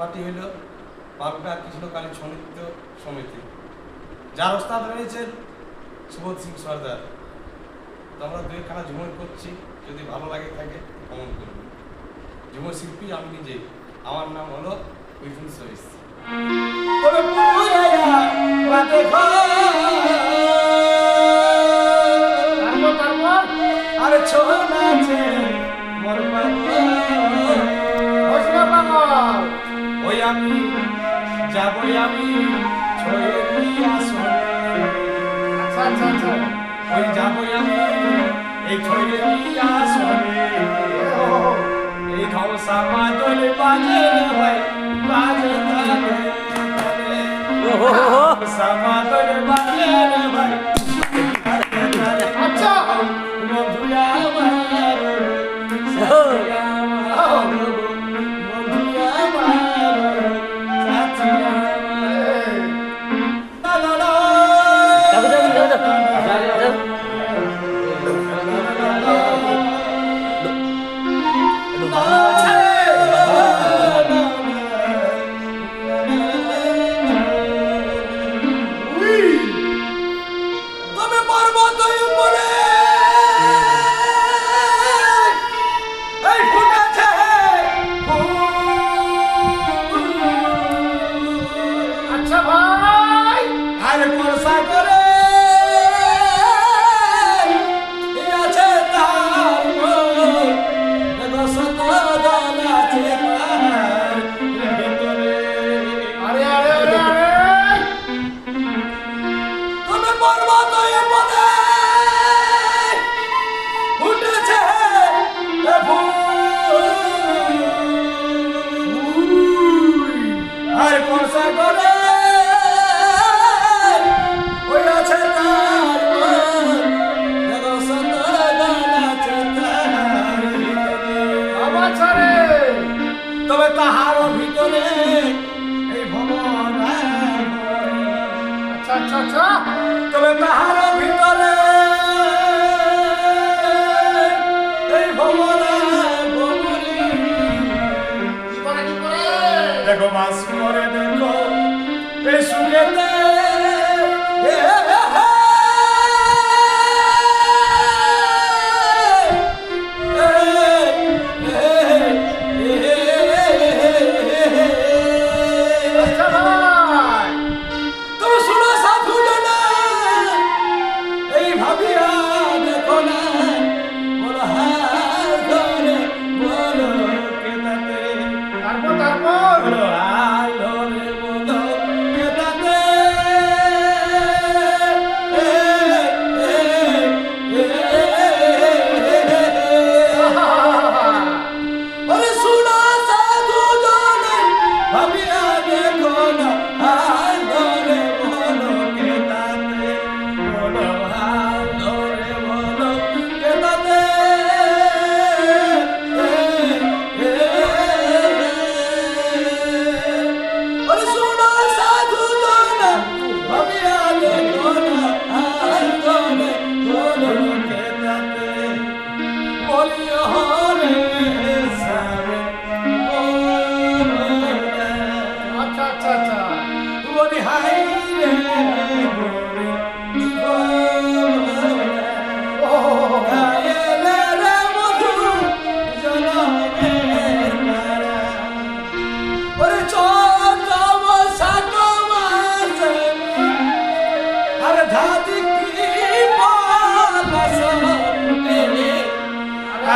Party হইল বালকা কৃষ্ণকালী সমিত্য সমিতি। যার ওস্তাদ রয়েছেন সুবোধ সিং সর্দার। তো আমরা দুইখানা ঝুমর করছি যদি ভালো লাগে থাকে কমন করবেন ঝুমর শিল্পী আমি নিজেই আমার নাম হলো মিথুন তারপর আরে ছোনাছে আমি যাবই আমি ছয়ের আসরে আচ্ছা আচ্ছা আচ্ছা। ওই যাবই আমি এই ছয়ের আসরে এই ধমসা মাদল বাজে ভাই বাজে তালে তালে। বাজে ভাই। তাহার ভিতরে এই ভবন আচ্ছা আচ্ছা আচ্ছা। তবে তাহার ভিতরে এই ভবন দেখো মাস করে দেখো এই সুখেতে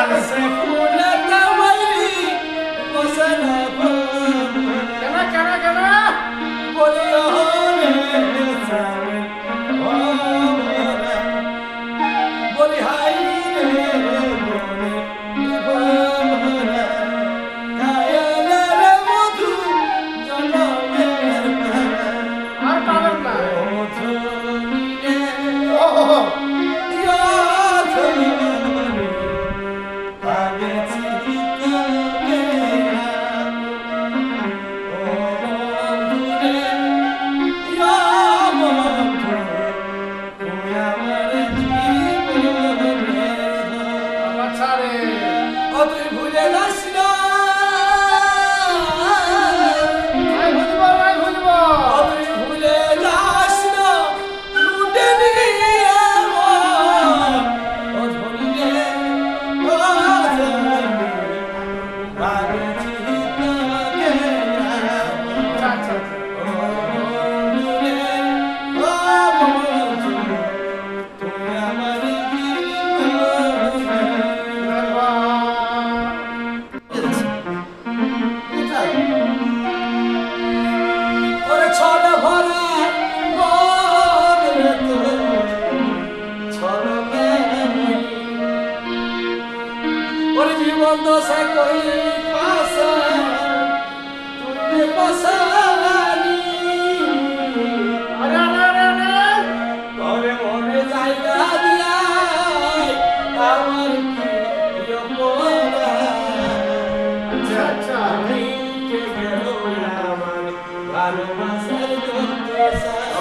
José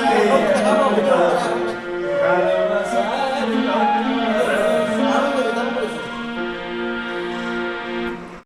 Sunday.